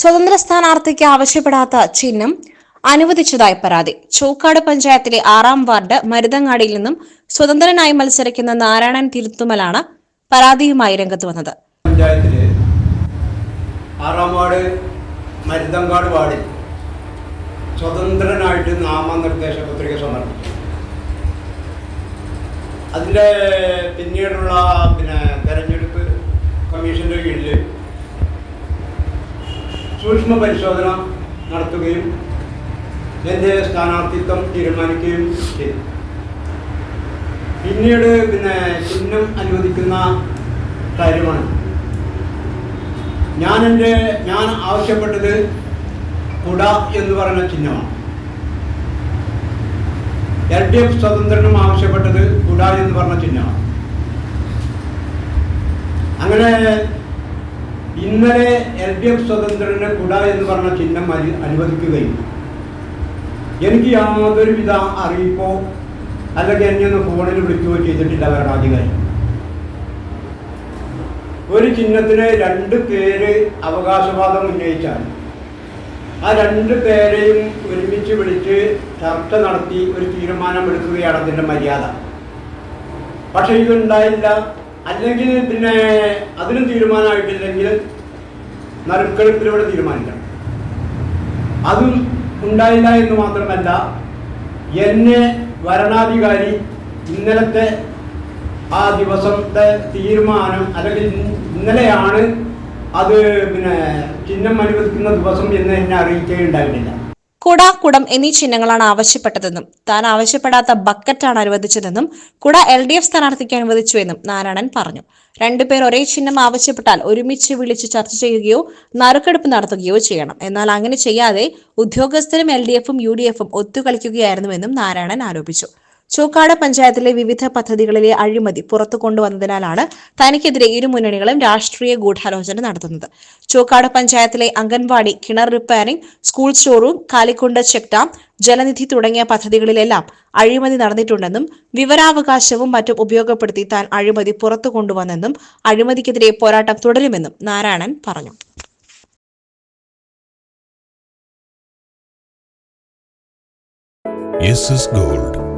സ്വതന്ത്ര സ്ഥാനാർത്ഥിക്ക് ആവശ്യപ്പെടാത്ത ചിഹ്നം അനുവദിച്ചതായി പരാതി. ചോക്കാട് പഞ്ചായത്തിലെ ആറാം വാർഡ് മരുതങ്ങാടിയിൽ നിന്നും സ്വതന്ത്രനായി മത്സരിക്കുന്ന നാരായണൻ തിരുത്തുമലാണ് പരാതിയുമായി രംഗത്ത് വന്നത്. പഞ്ചായത്തിലെ ആറാം വാർഡ് മരുതങ്കാട് വാർഡിൽ സ്വതന്ത്രനായിട്ട് നാമനിർദ്ദേശ പത്രിക സമർപ്പിച്ചു. അതിന്റെ പിന്നീടുള്ള പിന്നെ സൂക്ഷ്മ പരിശോധന നടത്തുകയും എന്റെ സ്ഥാനാർത്ഥിത്വം തീരുമാനിക്കുകയും ചെയ്തു. പിന്നീട് പിന്നെ ചിഹ്നം അനുവദിക്കുന്ന കാര്യമാണ്. ഞാൻ എന്റെ ഞാൻ ആവശ്യപ്പെട്ടത് കുട എന്ന് പറയുന്ന ചിഹ്നമാണ്. എൽ ഡി എഫ് സ്വതന്ത്രനും ആവശ്യപ്പെട്ടത് കുട എന്ന് പറഞ്ഞ ചിഹ്നമാണ്. അങ്ങനെ ഇന്നലെ എൽ ഡി എഫ് സ്വതന്ത്രന് കുട എന്ന് പറഞ്ഞ ചിഹ്നം അനു അനുവദിക്കുകയും എനിക്ക് യാതൊരുവിധ അറിയിപ്പോ അല്ലെങ്കിൽ എന്നെ ഒന്ന് ഫോണിൽ വിളിക്കുകയോ ചെയ്തിട്ടില്ല ഭരണാധികാരി. ഒരു ചിഹ്നത്തിന് രണ്ട് പേര് അവകാശവാദം ഉന്നയിച്ചാൽ ആ രണ്ട് പേരെയും ഒരുമിച്ച് വിളിച്ച് ചർച്ച നടത്തി ഒരു തീരുമാനമെടുക്കുകയാണ് അതിന്റെ മര്യാദ. പക്ഷേ ഇതുണ്ടായില്ല. അല്ലെങ്കിൽ പിന്നെ അതിനും തീരുമാനമായിട്ടില്ലെങ്കിൽ നറുക്കെടുപ്പിലൂടെ തീരുമാനിക്കണം. അതും ഉണ്ടായില്ല എന്ന് മാത്രമല്ല എന്നെ വരണാധികാരി ഇന്നലത്തെ ആ ദിവസത്തെ തീരുമാനം അല്ലെങ്കിൽ ഇന്ന- ഇന്നലെയാണ് അത് പിന്നെ ചിഹ്നം അനുവദിക്കുന്ന ദിവസം എന്ന് എന്നെ അറിയിക്കുകയുണ്ടായിട്ടില്ല കുട കുടം എന്നീ ചിഹ്നങ്ങളാണ് ആവശ്യപ്പെട്ടതെന്നും താൻ ആവശ്യപ്പെടാത്ത ബക്കറ്റാണ് അനുവദിച്ചതെന്നും കുട എൽ ഡി എഫ് സ്ഥാനാർത്ഥിക്ക് അനുവദിച്ചുവെന്നും നാരായണൻ പറഞ്ഞു. രണ്ടുപേർ ഒരേ ചിഹ്നം ആവശ്യപ്പെട്ടാൽ ഒരുമിച്ച് വിളിച്ച് ചർച്ച ചെയ്യുകയോ നറുക്കെടുപ്പ് നടത്തുകയോ ചെയ്യണം. എന്നാൽ അങ്ങനെ ചെയ്യാതെ ഉദ്യോഗസ്ഥരും എൽ ഡി എഫും യു ഡി എഫും ഒത്തുകളിക്കുകയായിരുന്നുവെന്നും നാരായണൻ ആരോപിച്ചു. ചോക്കാട് പഞ്ചായത്തിലെ വിവിധ പദ്ധതികളിലെ അഴിമതി പുറത്തു കൊണ്ടുവന്നതിനാലാണ് തനിക്കെതിരെ ഇരു മുന്നണികളും രാഷ്ട്രീയ ഗൂഢാലോചന നടത്തുന്നത്. ചോക്കാട് പഞ്ചായത്തിലെ അംഗൻവാടി കിണർ repairing school storeroom Kalikkund check dam Jalanidhi തുടങ്ങിയ പദ്ധതികളിലെല്ലാം അഴിമതി നടന്നിട്ടുണ്ടെന്നും വിവരാവകാശവും മറ്റും ഉപയോഗപ്പെടുത്തി താൻ അഴിമതി പുറത്തു കൊണ്ടുവന്നെന്നും അഴിമതിക്കെതിരെ പോരാട്ടം തുടരുമെന്നും നാരായണൻ പറഞ്ഞു. Gold